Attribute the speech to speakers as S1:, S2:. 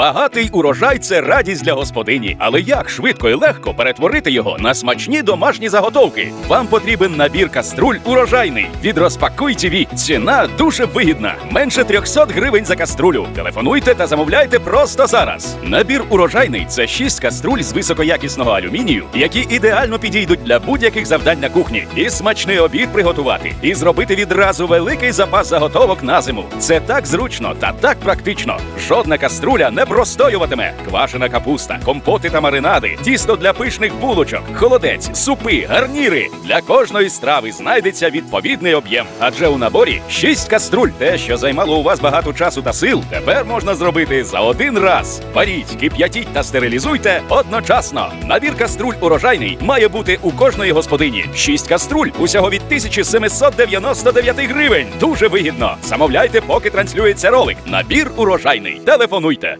S1: Багатий урожай це радість для господині. Але як швидко і легко перетворити його на смачні домашні заготовки? Вам потрібен набір каструль урожайний від Розпакуй ТВ. Ціна дуже вигідна. Менше 300 гривень за каструлю. Телефонуйте та замовляйте просто зараз. Набір урожайний це 6 каструль з високоякісного алюмінію, які ідеально підійдуть для будь-яких завдань на кухні. І смачний обід приготувати, і зробити відразу великий запас заготовок на зиму. Це так зручно та так практично. Жодна каструля не простоюватиме. Квашена капуста, компоти та маринади, тісто для пишних булочок, холодець, супи, гарніри. Для кожної страви знайдеться відповідний об'єм. Адже у наборі 6 каструль. Те, що займало у вас багато часу та сил, тепер можна зробити за один раз. Варіть, кип'ятіть та стерилізуйте одночасно. Набір каструль урожайний має бути у кожної господині. 6 каструль усього від 1799 гривень. Дуже вигідно. Замовляйте, поки транслюється ролик. Набір урожайний. Телефонуйте.